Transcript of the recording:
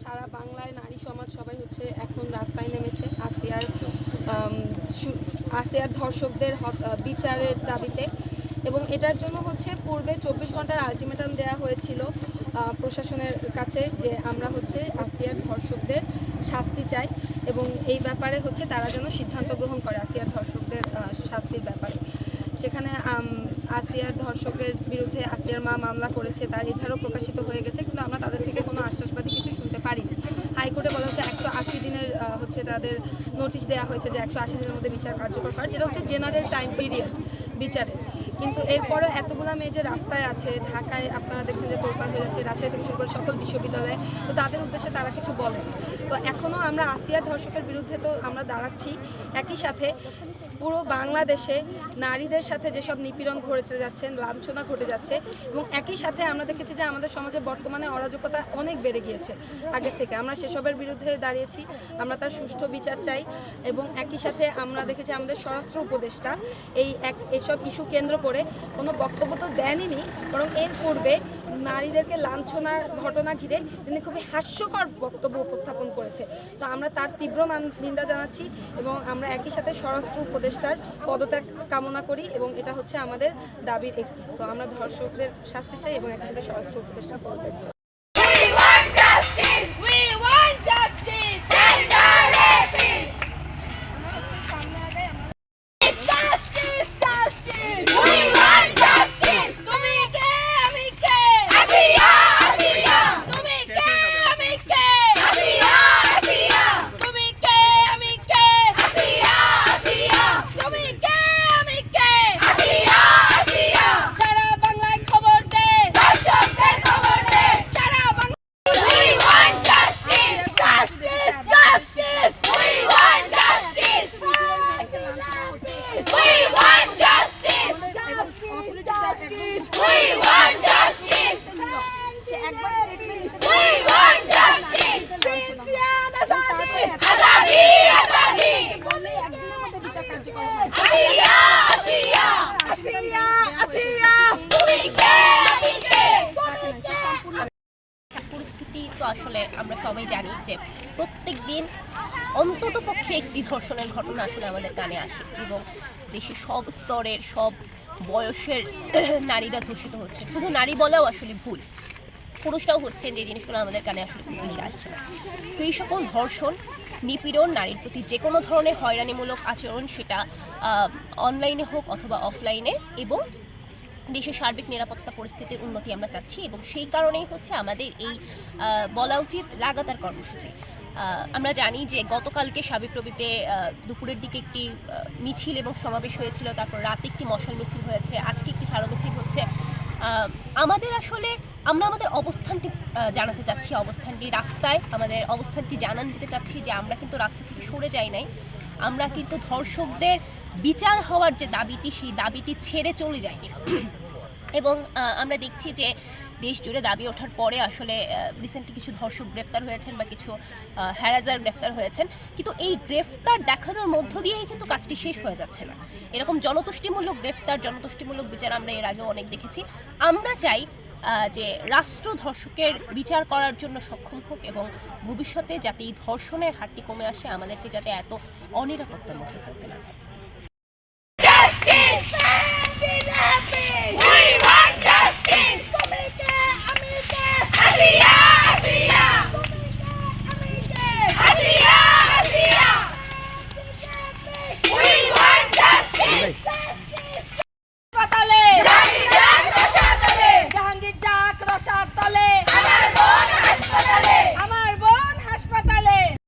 সারা বাংলায় নারী সমাজ সবাই হচ্ছে এখন রাস্তায় নেমেছে। আসিয়ার আসিয়ার ধর্ষকদের বিচারের দাবিতে। এবং এটার জন্য হচ্ছে পূর্বে চব্বিশ ঘণ্টার আলটিমেটাম দেয়া হয়েছিল প্রশাসনের কাছে যে আমরা হচ্ছে আসিয়ার ধর্ষকদের শাস্তি চাই। এবং এই ব্যাপারে হচ্ছে তারা যেন সিদ্ধান্ত গ্রহণ করে আসিয়ার ধর্ষকদের শাস্তির ব্যাপারে। সেখানে আসিয়ার ধর্ষকের বিরুদ্ধে আসিয়ার মা মামলা করেছে, তার এছাড়াও প্রকাশিত হয়ে গেছে, কিন্তু আমরা তাদের থেকে কোনো আশ্বাস বলা হচ্ছে একশো আশি দিনের হচ্ছে তাদের নোটিশ দেওয়া হয়েছে যে একশো আশি দিনের মধ্যে বিচার কার্যকর করা যেটা হচ্ছে জেনারেল টাইম পিরিয়ড বিচারে। কিন্তু এরপরও এতগুলা মেয়ে যে রাস্তায় আছে, ঢাকায় আপনারা দেখছেন যে তোলপাড় হয়ে যাচ্ছে, রাজশাহী থেকে শুরু করে সকল বিশ্ববিদ্যালয়ে, তো তাদের উদ্দেশ্যে তারা কিছু বলে। তো এখনও আমরা আসিয়ার ধর্ষকের বিরুদ্ধে তো আমরা দাঁড়াচ্ছি। একই সাথে পুরো বাংলাদেশে নারীদের সাথে যেসব নিপীড়ন ঘটেছে যাচ্ছে, লাঞ্ছনা ঘটে যাচ্ছে, এবং একই সাথে আমরা দেখেছি যে আমাদের সমাজে বর্তমানে অরাজকতা অনেক বেড়ে গিয়েছে আগের থেকে। আমরা সেসবের বিরুদ্ধে দাঁড়িয়েছি, আমরা তার সুষ্ঠু বিচার চাই, এবং একই সাথে আমরা দেখেছি আমাদের স্বরাষ্ট্র উপদেষ্টা এই এক এসব ইস্যু কেন্দ্র করে কোনো বক্তব্য তো দেনইনি বরং এর পূর্বে নারীদেরকে লাঞ্ছনার ঘটনা ঘিরে তিনি খুবই হাস্যকর বক্তব্য উপস্থাপন করেছে। তো আমরা তার তীব্র নিন্দা জানাচ্ছি এবং আমরা একই সাথে স্বরাষ্ট্র উপদেষ্টার পদত্যাগ কামনা করি এবং এটা হচ্ছে আমাদের দাবির একটি। তো আমরা ধর্ষকদের শাস্তি চাই এবং একই সাথে স্বরাষ্ট্র উপদেষ্টার পদত্যাগ চাই। পরিস্থিতি তো আসলে আমরা সবাই জানি যে প্রত্যেক দিন অন্তত পক্ষে একটি ধর্ষণের ঘটনা আসলে আমাদের কানে আসে এবং দেশের সব স্তরের সব বয়সের নারীরা ধর্ষিত হচ্ছে। শুধু নারী বলেও আসলে ভুল। পুরুষরাও হচ্ছেন যে জিনিসগুলো আমাদের কানে আসলে খুব বেশি আসছে না। তো এই সকল ধর্ষণ, নিপীড়ন, নারীর প্রতি যে কোনো ধরনের হয়রানিমূলক আচরণ সেটা অনলাইনে হোক অথবা অফলাইনে এবং দেশের সার্বিক নিরাপত্তা পরিস্থিতির উন্নতি আমরা চাচ্ছি এবং সেই কারণেই হচ্ছে আমাদের এই বলা উচিত লাগাতার কর্মসূচি। আমরা জানি যে গতকালকে সাবিপ্রবিতে দুপুরের দিকে একটি মিছিল এবং সমাবেশ হয়েছিল, তারপর রাতে একটি মশাল মিছিল হয়েছে, আজকে একটি সারো মিছিল হচ্ছে আমাদের আসলে আমরা আমাদের অবস্থানটি জানাতে চাচ্ছি, অবস্থানটি রাস্তায়। আমাদের অবস্থানটি জানান দিতে চাচ্ছি যে আমরা কিন্তু রাস্তা থেকে সরে যাই নাই। আমরা কিন্তু ধর্ষকদের বিচার হওয়ার যে দাবিটি, সেই দাবিটি ছেড়ে চলে যাইনি এবং আমরা দেখছি যে দেশ জুড়ে দাবি ওঠার পরে আসলে রিসেন্টলি কিছু ধর্ষক গ্রেফতার হয়েছেন বা কিছু হ্যারাজার গ্রেফতার হয়েছেন। কিন্তু এই গ্রেফতার দেখানোর মধ্য দিয়েই কিন্তু কাজটি শেষ হয়ে যাচ্ছে না। এরকম জনতুষ্টিমূলক গ্রেফতার, জনতুষ্টিমূলক বিচার আমরা এর আগেও অনেক দেখেছি। আমরা চাই যে রাষ্ট্র ধর্ষকের বিচার করার জন্য সক্ষম হোক এবং ভবিষ্যতে যাতে এই ধর্ষণের হারটি কমে আসে, আমাদেরকে যাতে এত অনিরাপত্তার মধ্যে থাকতে না হয়।